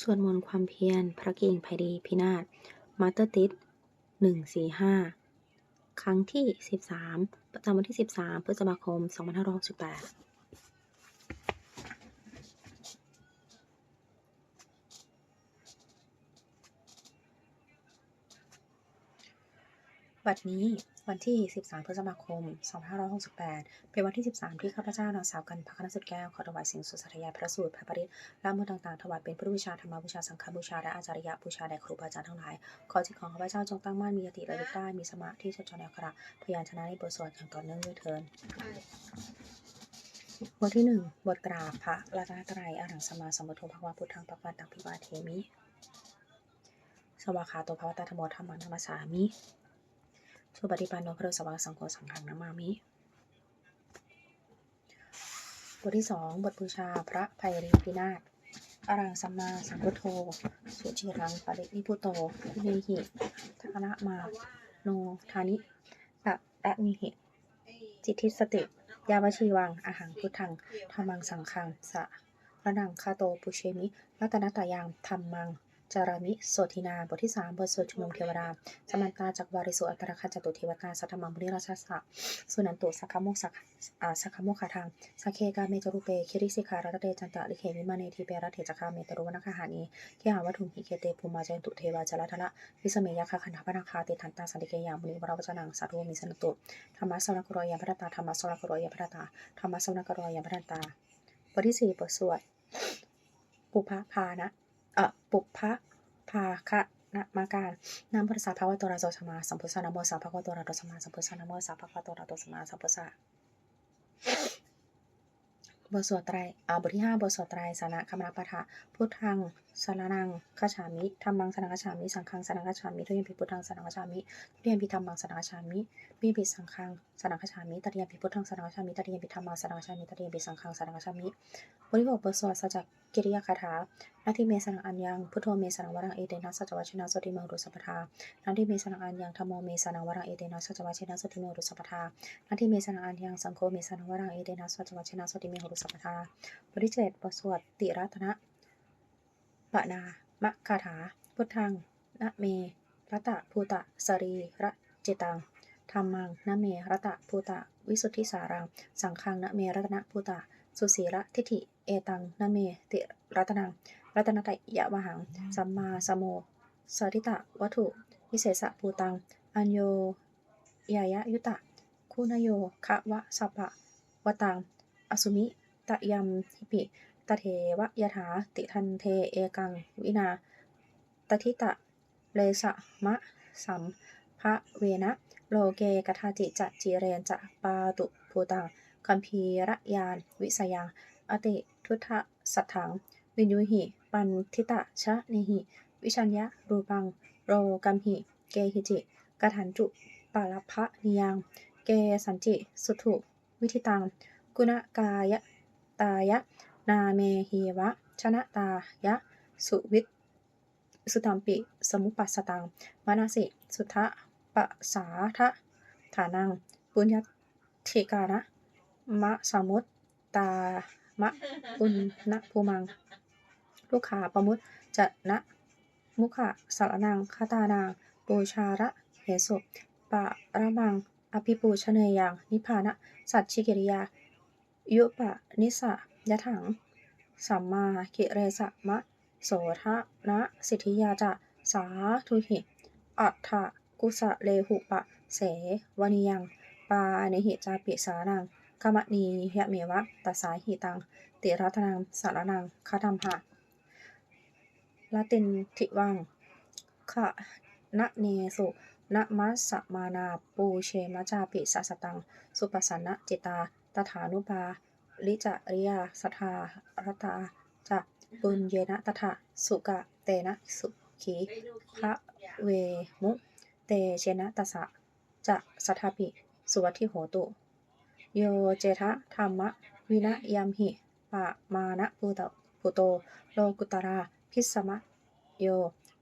ส่วนมนต์ความเพียร พระกิ่งภัยดีพินาศมาสเตติสหนึ่งสี่ห้าครั้งที่สิบสามประจำวันที่สิบสามพฤษภาคมสองพันห้าร้อยสิบแปด บัดนี้วันที่ 13 พฤษภาคม 2568 เป็นวันที่ 13 ที่ข้าพเจ้านางสาวกันพักนสุดแก้ว ขอถวายสิ่งสุดสัตยาพระสูตรพระปริตและมือต่างๆ ถวายเป็นพุทธบูชาธรรมบูชาสังฆบูชา และอาจาริยบูชาแด่ครูบาอาจารย์ทั้งหลาย ขอจิตของข้าพเจ้าจงตั้งมั่นมียติระลึกได้ มีสมาธิจดจ่อในอักขระพยานชนะในบทสวดอย่างต่อเนื่องด้วยเทินบทที่หนึ่งบทกราบพระรัตนตรัยอรหังสมาสมพุทโธภควาพุทธังปะวันตังพิวาเทมิสวากาโตภวตาธรรมโมธรรมังนัมสสามิ สุปฏิปันโนพระสวากสังโฆสังฆังนามามิ บทที่สองบทบูชาพระไพรีพินาศอรังสัมมาสัมพุทโธ สุจิรังปรินิพุโตวิเนหิทานะมา โนทานิปะตะนิหิจิตทิสติ ยาวชีวัง อาหังพุทธังธรรมังสังฆังสะระนังคาโตปุเชมิรัตนตายังธรรมัง จารามิโสทินา บทที่สามบทสวดชุมนุมเทวดา สมันตาจากวาริสุอัตตรคจตุเทวตา สัทธมังมุนิราชสะสุนันตุ สักขโมกสักอ่าสักขโมกขาทางสักเคกาเมจรุเป คิริสิการัตเตจันตะลิเขมิมาเนทีเปรัตเถจคาเมตรุวนาคหานีเคหาวัตถุหิเคเตภูมาจันตุเทวาจารทละวิสเมยาคาคันธปนาคาเตทันตาสันติเกยามุนิวราวจนังสาธุมิสนตุธรรมะสวรกรอยาพระตาธรรมะสวรกรอยาพระตาธรรมะสวรกรอยาพระตา บทที่สี่บทสวดปุพพานะ อ่อปุพพพาคะนะมาการนามพุทธสาภาวะโตราโตสมมาสัมพุทธานะโมสาภาวะโตราโตสมาสัมพุทธานะโมสาภาวะโตราโตสมมาสัมพุทธาบทสวดไตรอ่าบทที่ห้าบทสวดไตรสานะคมนาปะทะพุทธัง สารนังคาฉามิธรรมังสนังคาฉามิ สังฆังสนังคาฉามิทุยมพิพุทธังสนังคาฉามิทุยมพิธรรมังสนังคาฉามิทุยมพิสังฆังสนังคาฉามิตติยมพิพุทธังสนังคาฉามิตติยมพิธรรมังสนังคาฉามิตติยมพิสังฆังสนังคาฉามิบทที่หกบทสวดสัจกิริยาคาถานาทิเมสนังอัญญังพุทโธเมสนังวรังเอเตนะสัจวัชนะสติเมหุรุสัพพทานาทิเมสนังอัญญังธรรมโมเมสนังวรังเอเตนะสัจวัชนะสติเมหุรุสัพพทานาทิเมสนังอัญญังสังโฆเมสนังวรังเอเตนะสัจวัชนะสติเมรุสัพพทาบทที่เจ็ดบทสวดติรัตนะ ปะนามะคาถา พุทธังนะเมรตะภูตะสรีระเจตังธรรมังนะเมรตะภูตะ วิสุทธิสารัง สังฆังนะเมรัตนะภูตะ สุสีระทิฏฐิ เอตังนะเมติรัตนัง รัตนตยะวหัง สัมมาสมโมสริตะวัตถุ วิเศษะภูตัง อัญโยยายะยุตะ คุณโยคะวะสัพพะวตัง อสุมิตะยัมหิปิ ตเทวะยถาติทันเทเอกัง วินา ตทิตะเลสะมะสัมภะเวนะโลเกกทาจิจะจิเรนจะปาตุภูตังคัมภีระยาน วิสยัง อติทุทธสัทถัง วินยุหิ ปันทิตะชะเนหิ วิชัญญะรูปัง โรกัมหิ เกหิจิกถันจุปาลพะนิยัง เกสันจิ สุถุ วิธิตัง กุณกายตายะ นาเมหีวะ ชนะตายะ สุวิทสุตัมปิ สมุปัสสตังมานาสิ สุทะปะสาทะฐานัง ปุญญทิกานะมะสมุตตามะปุณณภูมัง ลูกขาปมุตจะนะมุขะสารนังคาตานางปูชาระเหสุปะระมัง อภิปูชเนยังนิพานะ สัจฉิกิริยา ยุปะนิสะ ยะถัง สัมมากิเรสะมะ โสทะนะสิทธิยาจะ สาธุหิอัฏฐกุสะเลหุปะ เสวนิยัง ปาเนหิจาปิสานังกามะนียะเมวะตัสสาหิตัง ติรัตนังสารนังคาธัมภะละตินทิวังขะนะเนสุนะมัสสมานาปูเชมะจาปิสัสสตัง สุปสันนะจิตา ตถานุปา ลิจริยาสทารตาจะปุญเยนะตถะสุกะเตนะสุขีพระเวมุเตเชนะตสะจะสัทธาปิสุวัติโหตุ โยเจทะธรรมะวินะยัมหิปะมานะปุตะปุโตโลกุตราพิสมะโย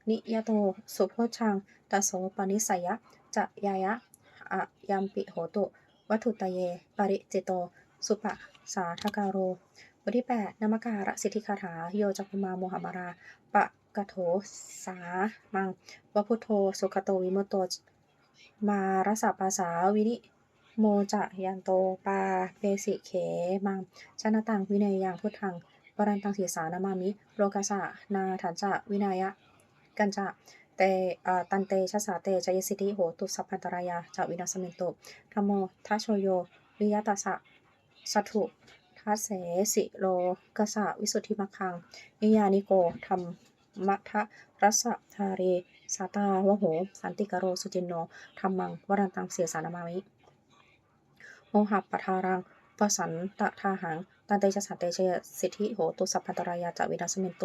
นิยโตสุโพชังตโสปนิสัยะจะยายะอะยัมปิโหตุ วัตถุตเย ปริจิโต สุปะสาทกาโร บทที่ 8นามการะสิทธิคาถา โยจักุมาโมหมารา ปะกะโถ สา มังวพุทโธสุขโตวิมุตโต มารสปาสาวินิโมจะยันโตปาเปสิเข มังชนะตังวินัยยังพุทธังวรันตังศีสานามามิ โลกาสะนาถันจะวินัยะ กันจะเตอ่าตันเตชะสาเตชยสิทธิโหตุสัพพันตรายาจะวินาสเมนโตธรรมโมทัชโชโย วิยตัสสะ สัตถุทัสเสสิโลกสะวิสุทธิมัคัง นิยานิโกธรรมมัทะรัสสะทาเรสาตาวโห สันติกโรสุจินโนธรรมังวรันตังเสียสานามามิโมหัปทารังปสันตะทาหังตันเตชะสันเตชยสิทธิโหตุสัพพันตรายาจวินาสเมนโต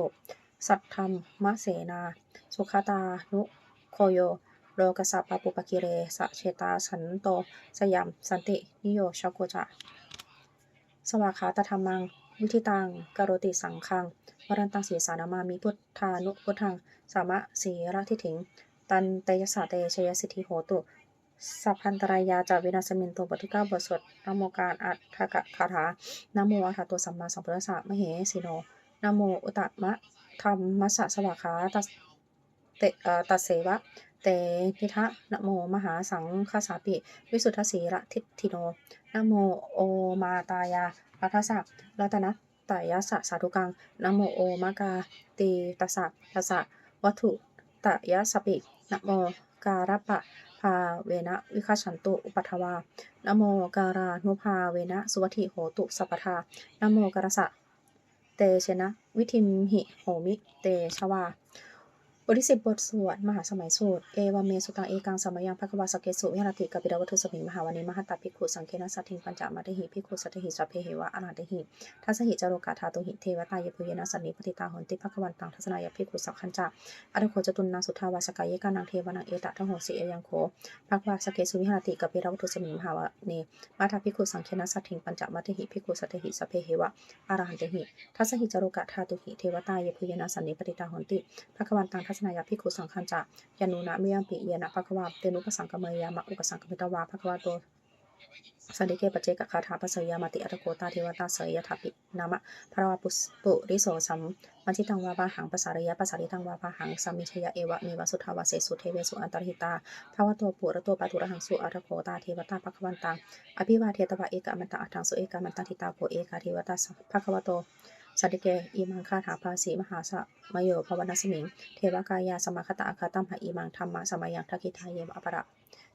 สัทธรรมมะเสนา สุขตานุโคโยโลกสัปปะปุปกิเรสะเชตาสันโต สยามสันติ นิโยชโกจะ สวากขาตธรรมัง วิธิตังกโรติสังคังวรันตังสีสานามามิพุทธานุพุทธัง สามะสีระทิถิง ตันเตยสะเตชยสิทธิโหตุ สัพพันตรายาจาวินาสมินโตบทที่เก้าบทสวดนโมการอัตถกะคาถานโมอัฏฐตัวสัมมาสัมพุทธัสสะมเหสีโนนโมอุตตมะธรรมมัสสะสวากขาตัสเตเอ่อตัสเสวะเตนิทะนโมมหาสังฆสาปิ วิสุทธสีระทิทิโน นโมโอมาตายาปัทสะรัตนะตายาสะสาธุกังนโมโอมากาตีตสสะตสะวัตถุตายสปินโมการะปะพาเวนะวิคัชฉันตุอุปัทวานโมการานุภาเวนะสุวัติโหตุสัพทานโมกรสะเตชนะ วิทิมหิโหมิ เตชวา ทที่สิบบทสวดมหาสมัยสูตรเอวาเมสุตังเอกังสมัยยังภควาสเกสุวิหารติกัปิดาวัตุสมิมหาวันีมหัตตาภิกขุสังเคนะสัตถิงปัญจมาเตหิภิกขุสัตถิสัพเพหิวะอนาเตหิทัสหิจารุกาธาตุหิเทวตายพุเยนะสันนิปติตาหนติภควันตังทัศนายภิกขุสักขันจะอรโคจตุนนางสุทาวาสกายกานังเทวนังเอตะทังโหสิเอยังโคภควาสเกสุวิหารติกัปิดาวัตุสมิมหาวันนี้มาทาภิกขุสังเคนะสัตถิงปัญจมาเตหิภิกขุสัตถิสัพเพหิวะอรหันตหิทัสหิจารุกาธาตุหิเทวตายพุเยนะสันนิปติตาหนติภควันตังทัศนายาภิกขุสังคัญจะยานุนะเมียมปิเยนะภควาเตนุปสังกเมยามะอุปสังกมิตวาภควาโตสันติเกปเจกคาถาปัสยามติอัตโกตาเทวตาเสยยถาปินามะพระวาปุปุริโสสัมมัจิตังวาปาหังปสารยะปสาริตังวาปาหังสัมมิชยะเอวะเมวสุทาวาเสสุเทเวสุอันตรหิตาภาวะโตปุระโตปะตุระหังสุอัตโกตาเทวตาภควันตังอภิวาเทตวะเอกามันตะอัฏฐังสุเอกามันตังทิตาโพเอกาเทวตาสัพภควโต สันติเกอีมังคาถาภาสีมหาสะมโยภวนาสมิง เทวกายาสมาคตะอาคาตัมหะอีมังธรรมะสมัยยังทักขิทายเยวะอประ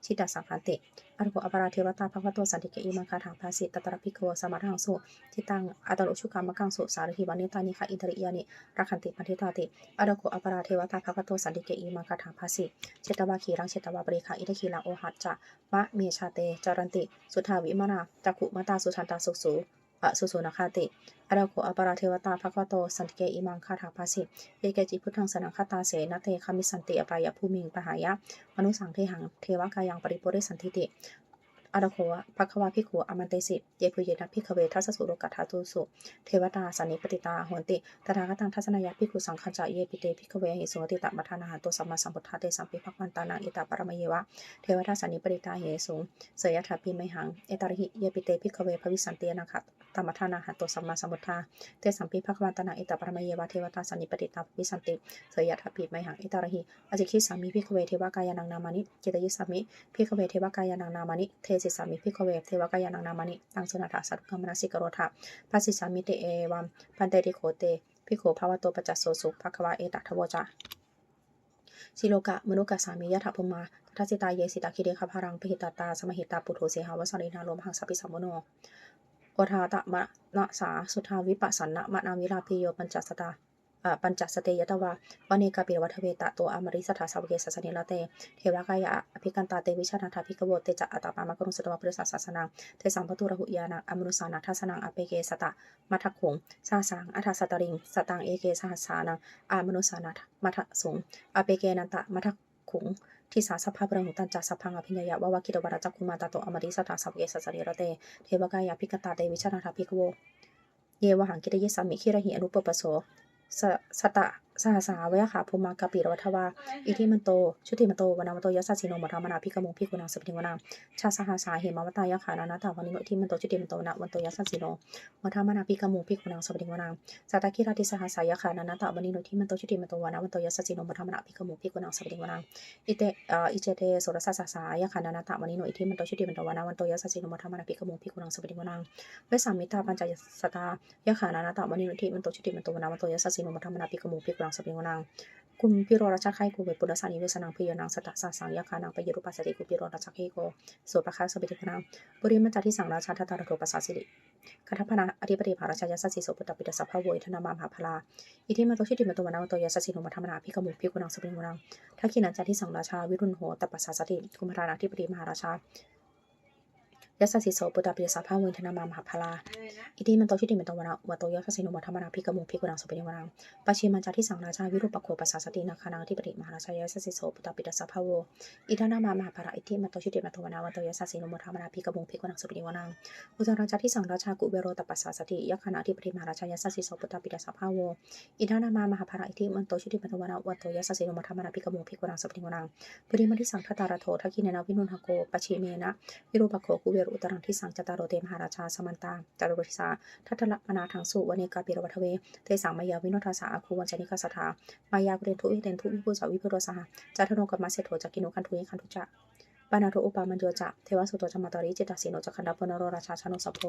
ชิตาสังคันติอรโกอปราเทวตาภควโตสันติเกอีมังคาถาภาสีตตระพิโกสมาทังสุทิตังอัตโลชุกามกังสุสารหิวานิตานิคะอินทริยานิรักขันติปันทิตาติอรโกอปราเทวตาภควโตสันติเกอีมังคาถาภาสีเชตวาขีรังเชตวาปริคาอิทคีลังโอหัจจะมะเมชาเตจารันติ สุทาวิมานาจักขุมาตาสุชันตาสุสู อะสุสุนคาติอราโคอปาราเทวตาภควโต สันติเกอิมังคาถาภาสิเยเกจิพุทธังสนังคาตาเสนเตคามิสันติอปายะภูมิงปหายะ มนุสังเทหัง เทวกายังปริปุเรสันติติ อราโควะภควาภิขุอมันเตสิ เยพุเยนะภิขเวทัสสุโรกัตถาตุสุ เทวตาสันนิปติตาโหนติตถาคตังทัศนายะภิขุสังฆจาเยปิเตภิขเวหิสุติตมัทานาหาตุสัมมาสัมพุทธาเตสัมปิภักวันตานังอิตาปรมเยวะ เทวทัสสันนิปติตาเหสุเสยถาปีไมหัง เอตาริหิเยปิเตพิขเวภวิสันเตนะคะตมัทานาหะโตสัมมาสัมพุทธาเตสัมปิภควันตานาอิตาปรมเยวะ เทวตาสันนิปติตาวิสันติเสยถาปีไมหัง เอตาริหิอจิคิสามิพิขเวเทวกายานังนามานิเจตยิสามิพิขเวเทวกายานังนามานิเทสิสามิพิกขเวเทวกายานังนามานิตังสุนาถสัตกรรมนัสิกโรธาปัสสิสามิเตเอวัมพันเตติโคเตพิโขภาวะโตปัจจโสสุภควาเอตัทวจาสิโลกะมนุกะสามียะถะพุมาทัสสิตาเยสิตาคิเดคาพารังปิหิตาตาสมหิตาปุโถเสหาวสารินาโลมหังสัพพิสัมโนโอทาตะมะนะสาสุทาวิปัสสันนะมะนาวิลาพิโยปัญจสตา ปัญจสเตยตวาวเนกาปิรวัฏเวตะตัวอมริสถาสาวเกสัสนิลาเต เทวกายะอภิกันตาเตวิชานาทาภิกขโวเตจะอัตตปามะกรุงสตวะพุทธศาสนาเทสังปตุระหุยานังอมนุสานาทัสนังอเปเกสตะมัทขุงสาสังอัทสตริง สตังเอเกสหัสสานังอามนุสานามัทสุงอเปเกนันตะมัทขุงทิสาสัพพะปรังหุตันจัสพังอภิญญาวะวะกิตวรจักคุมาตาโตอมริสถาสัพเกสัสนิลาเต เทวกายะภิกขตาเตวิชานาทาภิกขโวเยวหังกิตยิสามิคิระหิอนุปปปโส สสตะ สหสาเวะค่ะภูมากะปิรวัทวา อิทิมันโต ชุติมันโตวนามันโตยัสสสิโนมัทามนาพิกมุงพิกุณังสปิงวนังชาสหสาเหมาวตายะค่ะนานาตาวันิโนอิทิมันโต ชุติมันโตนะวันโตยัสสสิโนมัทามนาพิกมุงพิกุณังสปิงวนังสัตตะกิราติสหสายะค่ะนานาตาวันิโนทิมันโต ชุติมันโตวนาวันโตยัสสสิโนมัทามนาพิกมุงพิกุณังสปิงวนังอิเตอิเจเตโสรสสสายะค่ะนานาตาวันิโนอิทิมันโต ชุติมันโตวนาวันโตยัสสสิโนมัทามนาพิกมุงพิกุณังสปิงวนังเวสามิตาปัญจยสตายะค่ะนานาตาวันิโนทิมันโต ชุติมันโตวนาวันโตยัสสสิโนมัทามนาพิกมุงพิกุณังสปิงวนังกุมพิโรราชาไคกูเวปุรสานิเวสนังพิยนังสตตสสังยาคานังปยรุปัสสติกุพิโรราชาไคโกโสปะคาสเปติพนังบุริมัจจาที่สังราชาทัตตารโทปัสสสิริคัทพนาอธิปติภาราชายาสัสสิโสปุตตปิตสัพพะโวยธนามามหาพลาอิทิมาโตชิติมาโตวนาโตยาสัสสิโนมัทมนาพิกมุพิกุนังสปิงวนังทักขินันจาที่สังราชาวิรุณโหตปัสสาสติกุมารนาธิปติมหาราชา ยาสัสสิโสปุตตปิตสัพพะโวยธนามามหาพลาอิติมันโตชิติมันโตวนาวัตโตยัสสสินุมัทมนาพิกมุพิกุนังสเปนิวนังปชิมันจาที่สังราชาวิรุปโคปัสสาสตินาคานังที่ปฏิมหาราชายาสสสิโสปุตตปิตสัพพะโวอิทานามามหาภาระอิติมันโตชิติมันโตวนาวัตโตยัสสสินุมัทมนาพิกมุพิกุนังสเปนิวนังอุจาราชาที่สังราชากุเบโรตปัสสาสติยคานาที่ปฏิมหาราชายาสสสิโสปุตตปิตสัพพะโวอิทานามามหาภาระอิติมันโตชิติมันโตวนาวัตโตยัสสสินุมัทมนาพิกมุพิกุนังสเปนิวนังปริมาที่สังทัตตารโททักขิเนนะวินุนหโกปชิเมนะวิรูปโคกุเวรุตรังที่สังจตารโรเตมหาราชาสมันตาจารุริสาทัตตละมนาทังสุวเนกาปิรวัทเวเตสังมายาวิโนทาสาอคูวันจนิกาสถามายาเรนทุวิเรนทุวิปุสาวิพุโรสหจัตโนกัมมาเสโถจักินุคันทุยคันทุจะ ปานาโทอุปามันโยจะเทวสุโตจมาตาริจิตาสิโนจัคันดาปนโรราชาชนุสัพโพ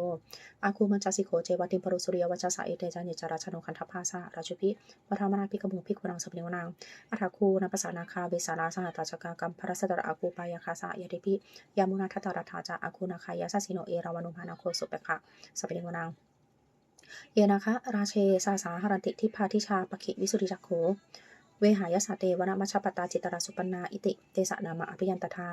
อาคูมันจสิโคเจวัติมปรุสุริยวัจสาเอเตจานิจาราชานุคันทัพาสาราชุพิวัฒมนาพิกมุพิกุนังสเปนิวนางอัฐาคูนปัสสานาคาเวสาราสหัตาจกากรรมพระสตรอาคูปายาคาสายาติพิยามุนาทัตาราธาจาอาคูนาคายาสสิโนเอราวานุมานาโคสุเปคะสเปนิวนางเยนะคะราเชสาสาหรันติทิพาทิชาปะขิวิสุทธิจักโข เวหายสาเตวนามัชปตาจิตราสุปนาอิติเตสะนามะอภิยันตถา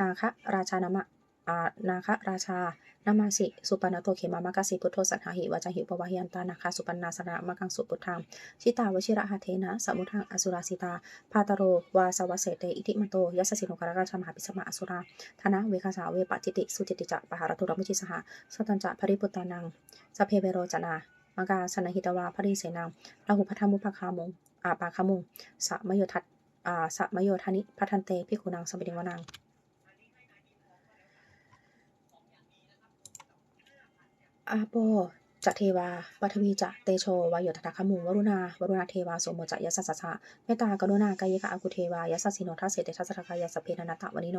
นาคะราชานามะอานาคะราชานามาสิสุปนนโตเขมามะกสิพุทโธสัทธาหิวาจาหิวปวะหิยันตานาคาสุปนาสนะมะกังสุปุทธังชิตาวชิระหะเทนะสมุทังอสุราสิตาพาตโรวาสวะเสเตอิติมันโตยัสสิโนกราชามหาปิสมะอสุราธนะเวคาสาเวปจิติสุจิติจะปหารตุรมุจิสหะสตัญจะภริปุตตานังสเพเวโรจนามากาสนหิตวาพริเสนังราหุพัทธมุปคามุง อาปาคามุงสะมโยทัตอาสะมโยธานิพัทันเตพิคุนังสมบิดิวนังอาโปจะเทวาวัทวีจะเตโชวายโยธนาคมุงวรุณาวรุณาเทวาโสมจะยสสสะเมตตากรุณากายกะอากุเทวายสสสิโนทัสเสตทัสสะกายสเพนนัตตะวนิโน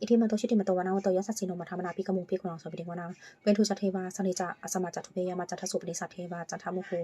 อิทิมันโตชิติมันโตวานาวโตยสสสิโนมัทธมนาพิกมุงพิกุนังสมบิดิวนังเวนทุจะเทวาสนิจะอสมาจัตุเปยามาจัตสุปนิสัตเทวาจันทมุคู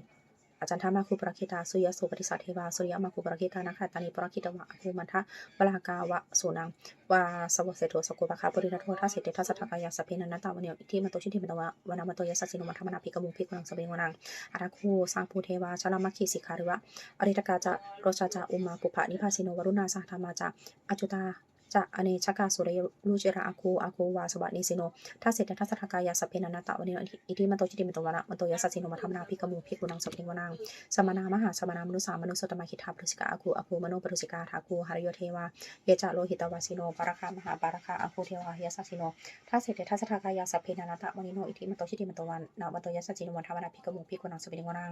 อาจารย์ธรรมาคูปรคิตาสุยโสปฏิสัทเทวาสุริยมาคูปรคิตานาคาตานิปรคิตวะอภูมันทะวลากาวะสุนังวาสวเสโทสกุปะคาปริณโททัสเสตทัสสะทากายาสเพนันตาวเนียอิทิมันโตชิติมันโตวาวนามันโตยสสสิโนมัทธมนาพิกมุงพิกนังสมบิดิวนังอาราคูสังภูเทวาชลามัคคีสิกขาริวะอริตกาจะโรชาจะอุมาปุภะนิพาสิโนวรุณาสังธรรมาจะอจุตา จะอเนชกาสุรยลูจิระอาคูอาคูวาสวัสนิสิโนทัสเสตทัสสะทากายาสเพนันตตาวเนียอิทิมันโตชิติมันโตวานะมันโตยสสสิโนมัทธมนาพิกมุงพิกุนังสมบิดิวนังสมณามหาสมณามนุสามนุสตมคิทาปรุสิกาอาคูอาคูมโนปรุสิกาทาคูหริโยเทวาเยจะโลหิตวาสิโนปารคามหาปารคาอาคูเทวาเยสัสสิโนทัสเสตทัสสะทากายาสเพนันตตาวนิโนอิทิมันโตชิติมันโตวานะมันโตยสสสิโนมัทธมนาพิกมุงพิกุนังสมบิดิวนัง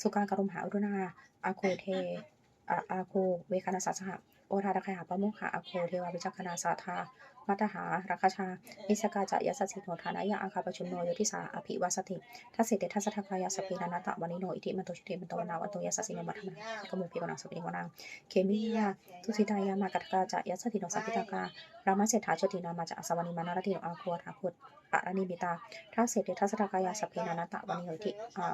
สุการกรุมหาอุรุณาอาโคเทอาอาโคเวคานาสัสหะ โอทาราคาหาปะโมหาอโคเทวาวิจักนาสาธามัตหาราคชานิสกาจายัสสิโนทานายะอาคาปชุนโนโยทิสาอภิวัสติทัสเสตทัสทากายาสพเพนันตตาวนิโนอิทิมันโตชิติมันโตวนาวันโตยาสสิโนมัทธมนากมุงพิกนังสมบิดิวนังเคมิยาทุสิตายามากัตกาจายัสสติโนสัพพิตาการามาเศรษฐาชตินามาจะอสวานิมานารติโนอาคัวทาพุทธปะรณิบิตาทัสเสตทัสสะทากายาสเพนันตตาวนิโนอิทิอา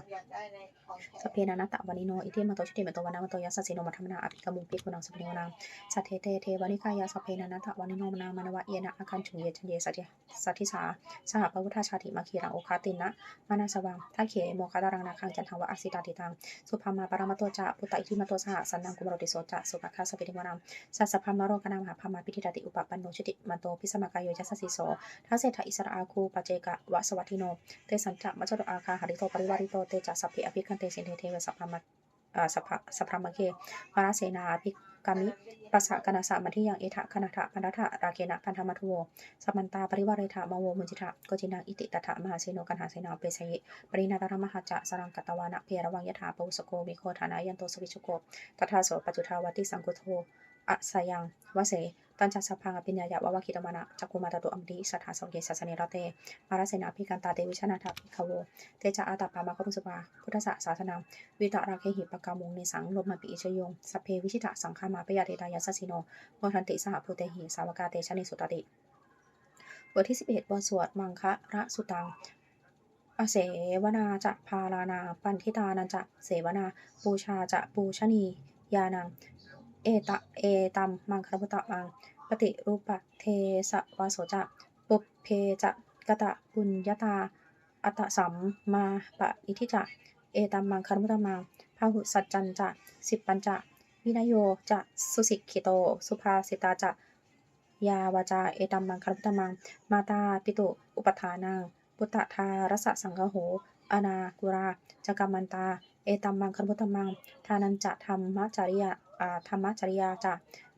สเพนันตะวานิโนอิเทมโตชิเตมโตวานาวันโตยัสสิโนมัทธมนาอภิกมุงปิกุนังสพนวนังสัทเทเตเทวานิกายาสเพนันตะวานิโนมนามานวะเยนะอาคันชุงเยชันเยสัจสัทิสาสหพระพุทธชาติมาคีรังโอคาตินะมานาสวังทัเขโมคาตารังนาคังจันทวะอสิตาติตังสุภามาปรามโตจะปุตตะอิทิมโตสหสันนังกุมรติโสจะสุภคาสพเนวนังสัสสะพามโรกนามหาพามาปิธิตติอุปปันโนชิติมันโตพิสมากายโยยัสสสิโสทัสเศทอิสระอาคูปเจกะวะสวัติโน เตสัญจะมัจจโตอาคาหริโตปริวาริโตเตจะสัพเพอภิคันเตสินเทเทวสัพพามัอ่าสัพพะสัพพมะเกวราเสนาภิกามิปัสสะกนาสะมัทิยังเอทะคณาทะปันทะราเกนะพันธมัทโวสัมมันตาปริวาเรทะมโวมุจิทะโกจินังอิติตถะมหาเสโนกันหาเสนาเปสยิปรินาตระมหาจะสรังกตวานะเพระวังยถาปุสโกวิโคฐานายันโตสวิชโกตถาโสปัจจุทาวัติสังกุโทอะสยังวเส ตัญจัสสพังอภิญญายะวะวะคิตมานะจักกุมาตตุอัมดีสัทธาสงเกสัสเนรเตมาราเสนาภิกันตาเตวิชนาถภิกขโวเตจาอาตาปามะครุสปาพุทธะศาสนาวิตาราเคหิปกามุงในสังลมมาปิอิชยงสเพวิชิตะสังฆามาปยาเตตายาสสิโนโมทันติสหภูเตหิสาวกาเตชะนิสุตติบทที่ 11บทสวดมังคะระสุตังอเสวนาจะพาลานา ปันทิตานันจะเสวนา ปูชาจะปูชนียานัง เอตะเอตัมมังคพุตะมังปฏิรูปะเทสวาโสจะปุเพจะกะตะปุญญาตา อัตสัมมาปะอิทิจะ เอตัมมังคารมุตมังพาหุสัจจันจะสิบปัญจะ วินโยจะสุสิกขิโต สุภาสิตาจะยาวาจาเอตัมมังคารมุตมัง มาตาปิตุอุปทานังปุตตะทารสะสังฆโหอนากุราจกรรมันตา เอตัมมังคารมุตมัง ทานันจะธรรมจริยาอ่า ธรรมจริยาจะ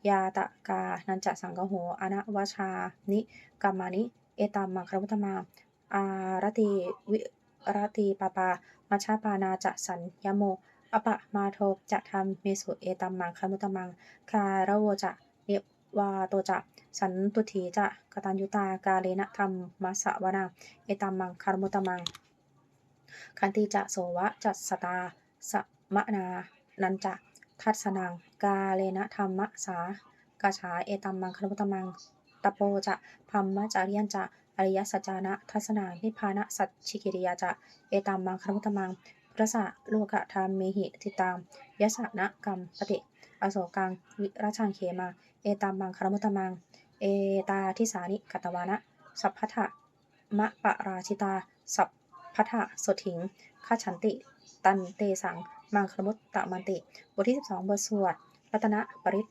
ยาตะกา นันจะสังฆโหอนะวชา นิกรรมานิ เอตัมมังคารมุตมังอารติวิรติปาปามัชฌาปานาจะสัญยโม อปะมาโทจะทำเมสุเอตัมมังคามุตมัง คาระโวจะเนวาโตจะ สันตุถีจะกตัญยุตากาเลนะธรรมมัสะวนาเอตัมมังคารมุตมัง คันติจะโสวะจัสสตาสมะนานันจะ ทัศนัง กาเลนะธรรมสากาชาเอตัมมังคารมุตมังตะโปจะพัมมะจาริยันจะอริยสัจจานะทัศนานิพานะสัจฉิกิริยาจะเอตัมมังคารมุตมังพระสะโลกธรรมเมหิติตามยสะนะกรรมปฏิอโศกังวิราชังเขมา เอตัมมังคารมุตมัง เอตาทิสานิกัตวานะ สัพพทะมะปะราชิตา สัพพทะสถิงขฉันติ ตันเตสัง มังคารมุตตะมันติ บทที่ 12 บทสวด รัตนปริต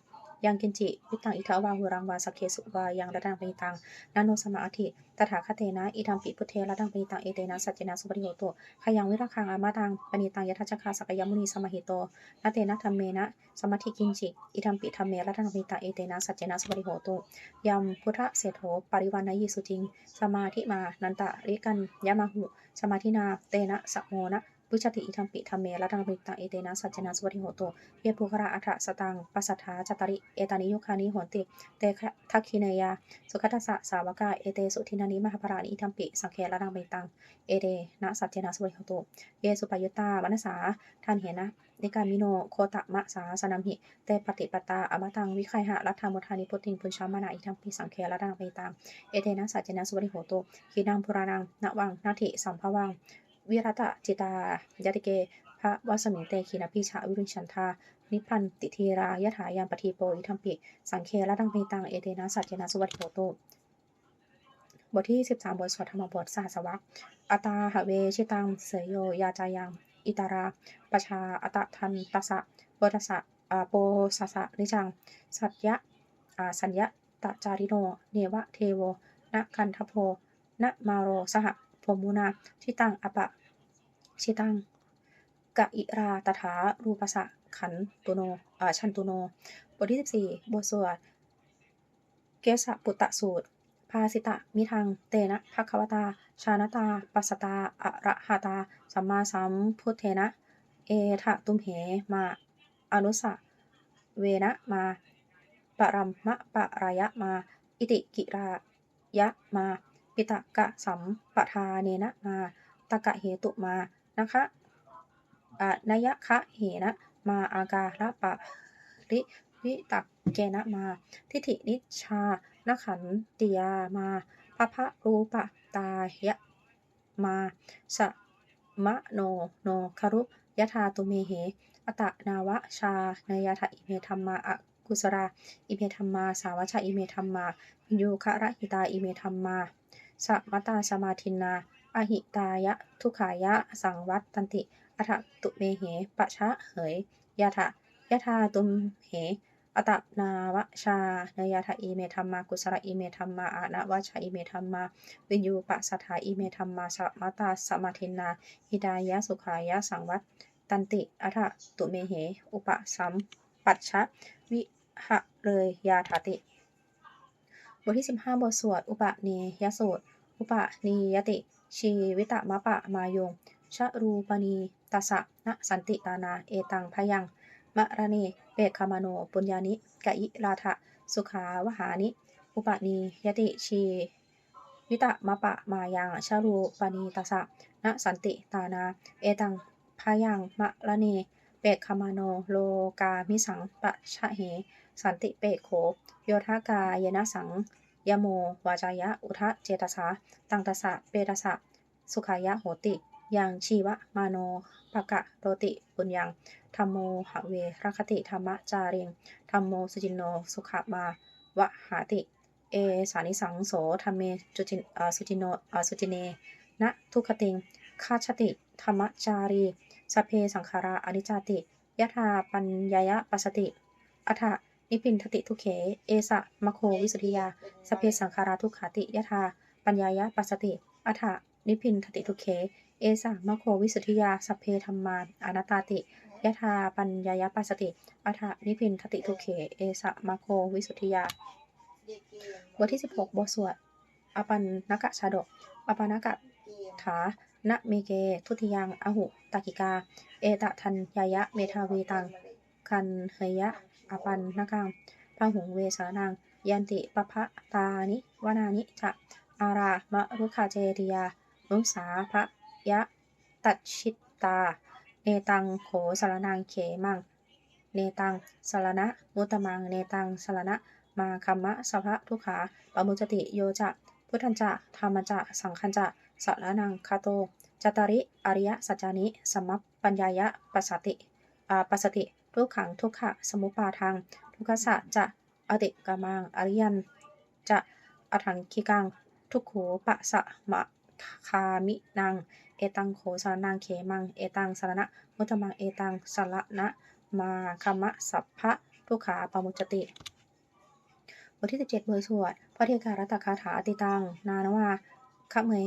ยังกินจิวิตังอิทาวาหุรังวาสเคสุวายังระดังปิตังนาโนสมาอธิตถาคเตนะอิทัมปิพุเทระดังปิตังเอเตนะสัจเจนะสุปริโยโตขยังวิราคังอามาตังปณิตังยทัชคาสกยมุนีสมาหิโตนาเตนะธรรมเมนะสมัติกินจิอิทัมปิธรรมเมระดังปิตังเอเตนะสัจเจนะสุปริโยโตยมพุทธเศรษโธปริวันนายิสุจิง สมาธิมานันตะริกันยะมาหุ สมาธินาเตนะสะโมนะ บุชติอิทัมปิธรรมเมระดังปิตังเอเตนะสัจเจนะสุปริโยโตเยปุคระอัฏสตังปัสสัทธาจตริเอตานิยุคานิโหนติเตทักขิเนยา สุขัตสสะสาวกาเอเตสุทินานิมหาภรานิอิทัมปิสังเคระดังเบตังเอเดนะสัจเจนะสุวิโหตุเยสุปยุตตามนัสสาท่านเห็นนะนิการมิโนโคตะมะสาสนัมหิเตปฏิปตาอมตังวิไคหะรัฐามุทานิพุทธินพุญชามานาอิทัมปิสังเคระดังเบตังเอเดนะสัจเจนะสุวิโหตุขีนังพุรานังนวังนาทิสัมภวัง วิรัตจิตายติเก พระวสมิงเตขีนพิชาวิรุชันทา นิพันติทีรายถายามปทีโปอิทัมปิ สังเคระดังเปตัง เอเตนะสัจเจนะสุวัติโหโตบทที่ 13 บทสวดธรรมบทสหัสวรรคอัตาหะเวชิตัง เสยโย ยาจายัง อิตาราปชาอัตทันตสะโปตัสสะอาโปสสะนิจัง สัจยะอาสัญญะตจาริโน เนวะเทโว นะกันทโพนะมาโร สห พมุนาชิตังอปะชิตังกะอิราตถารูปสะขันตุโนอ่าชันตุโน บทที่ 14 บทสวด เกสะปุตตะสูตร ภาสิตะ มิทัง เตนะภควตา ชานตา ปัสตาอะระหะตา สัมมาสัมพุทเทนะ เอทะตุมเหมาอนุสะเวนะมาปรัมมะปะรายะมา อิติกิรายะมา ปิตกะสัมปทาเนนะมาตะกะเหตุมานะคะอะนยะคะเหนะมาอากาละปะริวิตักเกนะมา ทิฏฐินิชานขันติยามาพระพะรูปะตายะมาสะมะโนโนคารุยะธาตุเมเหอตะนาวะชาเนยาทะอิเมธรรมาอกุสรา อิเมธรรมา สาวชาอิเมธรรมาโยคะระหิตาอิเมธรรมา สัมตาสมาทินา อหิตายะ ทุขายะ สังวัตตันติอัฏตุเมเหปะชะเหยยะทะยะทาตุมเหอตะนาวชาเนายาทะอีเมธรรมากุสระอีเมธรรมาอานะวชาอีเมธรรมา วินยูปะสถาอีเมธรรมาสมตาสมาทินาหิดายะสุขายะสังวัตตันติอัฏตุเมเห อุปสัมปัชชะวิหะเลยยาถาติ บทที่ 15 บทสวด อุปเนยสูตร อุปนิยติ ชีวิตมะปะมายง ชรูปณีตัสสะนะสันติตานา เอตังพยัง มะระเนเปกคามโน ปุญญานิกะอิราทะ สุขาวหานิ อุปนิยติ ชีวิตมะปะมายังชารูปณีตัสสะนะสันติตานา เอตังพยังมะระเน เปกคามโน โลกามิสังปะชะเห สันติเปกโขโยธากายนะสัง ยโม วาจายะ อุทะเจตสาตังตสะ เปตสะ สุขายะโหติ ยังชีวะ มาโนปะกะโรติ ปุญญังธรรมโมหะเวรคติธรรมจาริงธรรมโมสุจินโน สุขมาวะหาติ เอสานิสังโสธรรมเมจุจินอสุจินโนเอ่อสุจิเนนะทุกขติงคาชติธรรมจารีสเพสังขาราอนิจจติยะธาปัญญายะปัสสติอัฏฐ นิพินทติทุเคเอสะมะโควิสุทธิยา สเพสังขาราทุขาติยะธา ปัญญายะปัสสติ อัฏฐนิพินทติทุเคเอสะมะโควิสุทธิยา สเพธรรมานอนัตตาติยะธาปัญญายะปัสสติ อัฏฐนิพินทติทุเคเอสะมะโควิสุทธิยา บทที่ 16 บทสวด อปันนกะชาดก อปานนกะถานะเมเก ทุติยังอหุตากิกา เอตะทันยายะ เมทาวีตัง คันเฮยะ อปันนกังพหุงเวสารนัง ยันติปภะตานิวนานิจะอารามะรุคาเจติยานุสาภะยะตัดชิตตา เนตังโขสารนังเขมัง เนตังสารณะมุตมัง เนตังสารณะมาคัมมะสภะทุกขาปมุจติโยจะ พุทธันจะธรรมจะ สังคันจะสัลนังคาโตจตาริ อริยสัจจานิ สมมัปปัญญายะปัสสติอาปัสสติ ทุกขังทุกขะสมุปาทังทุกขสะจะอติกามังอริยันจะอถังคิกัง ทุกขูปะสะมะคามินัง เอตังโขสารนังเขมัง เอตังสารณะมุตตมัง เอตังสารณะมาคมะสัพพะทุกขาปมุจติบทที่ 17บทสวดพระเทการัตคาถาอติตัง นานวาขะเมย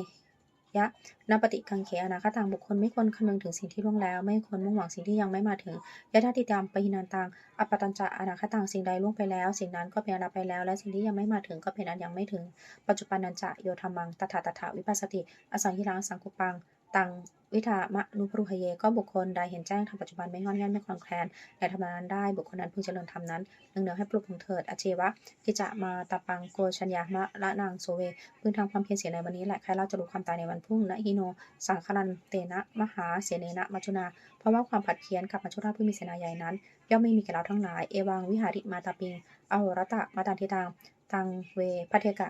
ยะนปฏิกังเขอนาคตังบุคคลไม่ควรคำนึงถึงสิ่งที่ล่วงแล้ว ไม่ควรมุ่งหวังสิ่งที่ยังไม่มาถึงยะทัติตามปหินันตังอปตัญจะอนาคตังสิ่งใดล่วงไปแล้ว สิ่งนั้นก็เป็นอนรับไปแล้ว และสิ่งที่ยังไม่มาถึงก็เป็นอันยังไม่ถึง ปัจจุบันนันจะโยธรรมังตถาตถาวิปัสสติ อสังหิรังสังคุปัง ตังวิธามะนุปรุหเย ก็บุคคลใดเห็นแจ้งทำปัจจุบันไม่งอนแง่นไม่คลอนแคลนในธรรมนั้นได้บุคคลนั้นพึงเจริญธรรมนั้นเนืองๆให้ปลุกพึงเถิดอเจวะกิจะมาตาปังโกชัญญามะละนางโสเวพึงทำความเพียรเสียในวันนี้แหละใครเราจะรู้ความตายในวันพรุ่งนะฮิโน สังคลันเตนะมหาเสเนนะมัจุนา เพราะว่าความผัดเพี้ยนกับมัจุราผู้มีเสนาใหญ่นั้น ย่อมไม่มีแก่เราทั้งหลายเอวังวิหาริมาตาปิงอโหรตะมาตันทิตังตังเวพัทเทกะ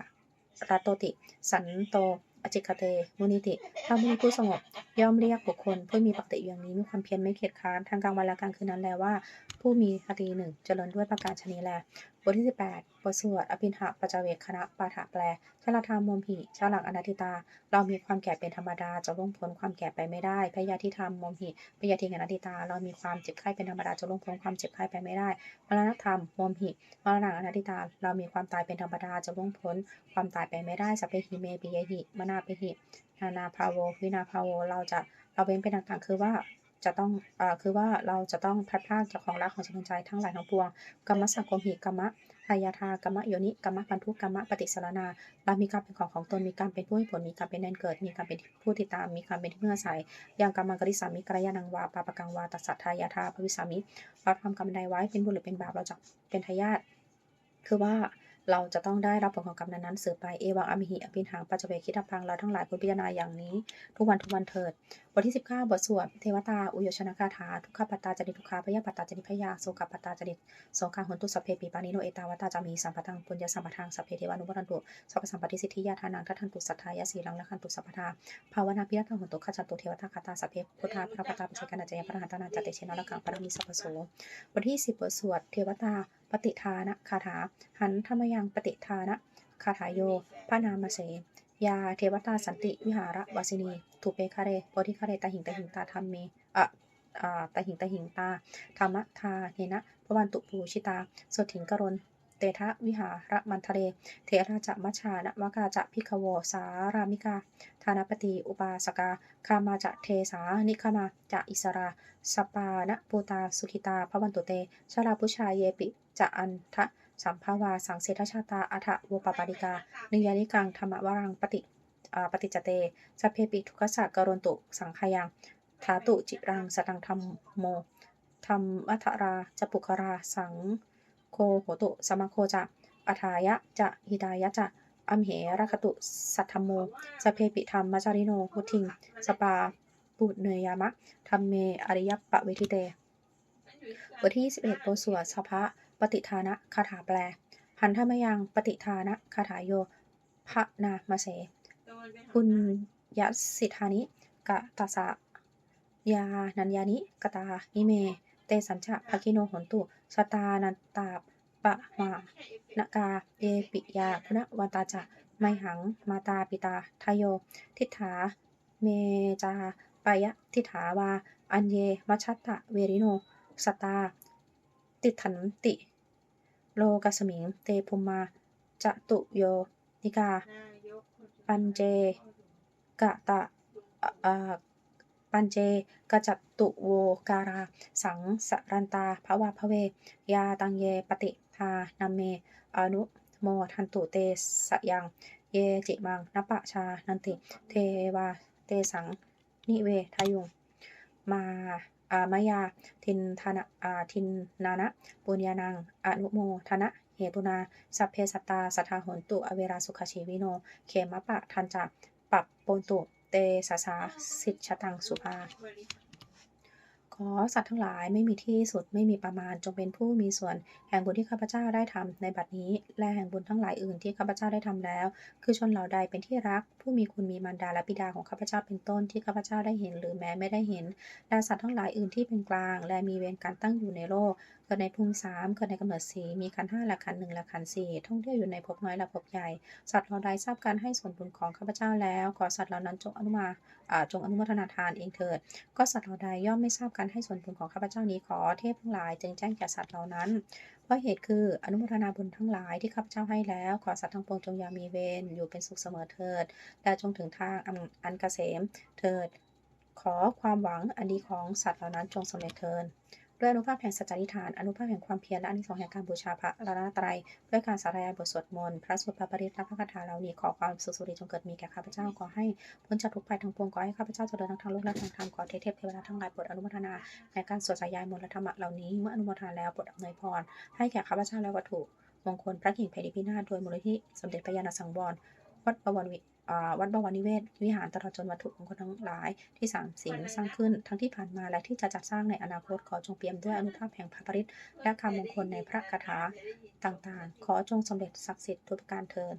รัตโตติ สันโต อจิกเตมุนิติพระมุนิผู้สงบ ย่อมเรียกบุคคลผู้มีปกติอย่างนี้มีความเพียรไม่เกียจค้านทางกลางวันและกลางคืนนั้นแลว่า ผู้มีคติหนึ่งเจริญด้วยประการชนีแล บทที่ 18 บทสวดอภินหะปัจเวคคณะปาฐะแปล ชลธรรมมมหิชาหลังอนัตติตา เรามีความแก่เป็นธรรมดา จะล่วงพ้นความแก่ไปไม่ได้ พยาธิธรรมมมหิพยาธิอนัตติตา เรามีความเจ็บไข้เป็นธรรมดา จะล่วงพ้นความเจ็บไข้ไปไม่ได้ มรณะธรรมมมหิมรณะอนัตติตา เรามีความตายเป็นธรรมดา จะล่วงพ้นความตายไปไม่ได้ สัพเพหิเมปิยหิ มนาปิหิ นานาภาโว วินาภาโว เราจะ เราเป็นเป็นต่างๆ คือว่า จะต้องอ่อคือว่าเราจะต้องพัดพรากจากของรักของจิตใจทั้งหลายทั้งปวงกรรมสักกมหิกรรมะพายาทากรรมะโยนิกรรมะปันทุกรรมะปฏิสารนาเรามีการเป็นของของตนมีการเป็นผู้ให้ผลมีการเป็นแดนเกิด มีการเป็นผู้ติดตามมีการเป็นที่เมื่ออาศัยอย่างกรรมกริสามิกรยานังวาปาปกังวาตัสสัทธายาทาภวิสามิเราทำกรรมใดไว้เป็นบุญหรือเป็นบาปเราจะเป็นทายาทคือว่า เราจะต้องได้รับผลของกรรมนั้นๆสืบไปเอวังอมิหิอภินหังปัจเจเวคิดพังเราทั้งหลายควรพิจารณาอย่างนี้ ทุกวันทุกวันเถิด บทที่ 19 บทสวดเทวตา อุโยชนคาถา ทุกขปัตตาจริตทุกขาพยาปัตตาจริตพยาโสกปัตตาจริตโสกาหุนตุสัพเพปีปานิโนเอตาวตาจามีสัมปทังปุญญาสัมปทังสัพเพเทวานุปทันตุสัพสัมปติสิทธิยาทานังทัทันตุสัทธายาสีลังละคันตุสัพพทาภาวนาพิรัตหุนตุขจันตุเทวตาคาตาสัพเพพุทธาพระปตาปัจเจกานาจยพระหันตนาจเตเชนะละกังปรมิสัพโสบทที่ 10 บทสวดเทวตา ปฏิทานะคาถา หันธรรมยังปฏิทานะคาถาโยพระนามเสยาเทวตาสันติวิหารวาสินีถูเปคาเรโพธิคาเรตาหิงตาหิงตาธรรมเมอะอ่าตาหิงตาหิงตาธรรมทาเนนะพระวันตุปูชิตาสดถิงกรณ เตทะวิหารมันทะเล เทราจะมัชานวกาจะพิกขโวสารามิกา ธานปติอุปาสกาคามาจะเทสานิคมาจะอิสราสปานะปูตาสุขิตาพระวันตุเตชลาพุชายเยปิจะอันทะสัมภาวาสังเสทชาตาอัฐวปปาริกา นิยานิกังธรรมวรังปฏิปฏิจเตสเพปิทุกขะกรณตุสังขยังธาตุจิรังสตังธรรมโมธรรมัทราจะปุคราสัง โคโหตุสมโคจะอัฏายะจะหิดายะจะอัมเหรคตุสัทธมโมสเพปิธรรมมจาริโนพุทิง สปาปุเนยามะธรรมเมอริยปะเวทิเตบทที่ 21บทสวดสภะปฏิทานะคาถาแปล หันธมยังปฏิทานะคาถาโยพระนามาเสปุญญสิทธานิกะตาสะยานัญญานิกตาอิเม สัญจะภคิโนหนตุสตานันตาปะมานกาเยปิยาพุณวันตาจะไมหังมาตาปิตาทายโย ทิฏฐาเมจาปยะทิฏฐาวา อัญเยมัชชัตตะเวริโน สตา ติถันติ โลกสมิง เตภุมมาจะตุโย นิกา ปัญเจกะตะอะอ่า ปัญเจกจัตตุโวการา สังสรันตาภวาภเวยาตังเยปฏิทานาเม อนุโมทันตุเตสยัง เยจิมังนปะชานันติ เทวาเตสัง นิเวทายุง มาอามายา ทินทานะอาทินนานะ ปุญญานัง อนุโมทนะเหตุนา สัพเพสัตตา สัทธาหนตุ อเวราสุขชีวิโน เขมะปะทันจะปรับปนตุ เตสาสาสิทชตังสุภา ขอสัตว์ทั้งหลายไม่มีที่สุดไม่มีประมาณจงเป็นผู้มีส่วน แห่งบุญที่ข้าพเจ้าได้ทำในบัดนี้ และแห่งบุญทั้งหลายอื่นที่ข้าพเจ้าได้ทำแล้ว คือชนเหล่าใดเป็นที่รัก ผู้มีคุณมีมารดาและบิดาของข้าพเจ้าเป็นต้นที่ข้าพเจ้าได้เห็นหรือแม้ไม่ได้เห็นและสัตว์ทั้งหลายอื่นที่เป็นกลาง และมีเวรการตั้งอยู่ในโลก กิดในภูมิสามเกิดในกำเนิดสีมีขันห้าละขันหนึ่งละขันสี่ท่องเที่ยวอยู่ในภพน้อยและภพใหญ่ สัตว์เหล่าใดทราบการให้ส่วนบุญของข้าพเจ้าแล้วขอสัตว์เหล่านั้นจงอนุมาจงอนุโมทนาทานเองเถิด ก็สัตว์เหล่าใดย่อมไม่ทราบการให้ส่วนบุญของข้าพเจ้านี้ขอเทพทั้งหลายจึงแจ้งแก่สัตว์เหล่านั้นเพราะเหตุคืออนุโมทนาบุญทั้งหลายที่ข้าพเจ้าให้แล้ว ขอสัตว์ทั้งปวงจงยามีเวรอยู่เป็นสุขเสมอเถิด และจงถึงทางอันอันเกษมเถิด ขอความหวังอันดีของสัตว์เหล่านั้นจงสำเร็จเถิด ด้วยอนุภาพแห่งสัจจธิฐาน อนุภาพแห่งความเพียร และอนิสงส์แห่งการบูชาพระรัตนตรัย ด้วยการสาธยายบทสวดมนต์ พระสวดพระปริตและพระคาถาเหล่านี้ ขอความสุขสุริจงเกิดมีแก่ข้าพเจ้า ขอให้พ้นจากทุกภัยทั้งปวง ขอให้ข้าพเจ้าเจริญทั้งทางโลกและทางธรรม ขอเทพเทวดาทั้งหลายโปรดอนุโมทนา ในการสวดสายายมนต์และธรรมะเหล่านี้ เมื่ออนุโมทนาแล้วโปรดอำนวยพร ให้แก่ข้าพเจ้าและวัตถุมงคลพระกิ่งเพลิพินาศโดยมูลนิธิสมเด็จพระยาณสังวรวัดบวรวิอ่า วัดบวรนิเวศ วิหารตลอดจนวัตถุมงคลทั้งหลายที่สร้างสิ่งสร้างขึ้น ทั้งที่ผ่านมาและที่จะจัดสร้างในอนาคตขอจงเปี่ยมด้วยอนุภาพแห่งพระปริตและคำมงคลในพระคาถาต่างๆ ขอจงสำเร็จศักดิ์สิทธิ์ทุกประการเทิน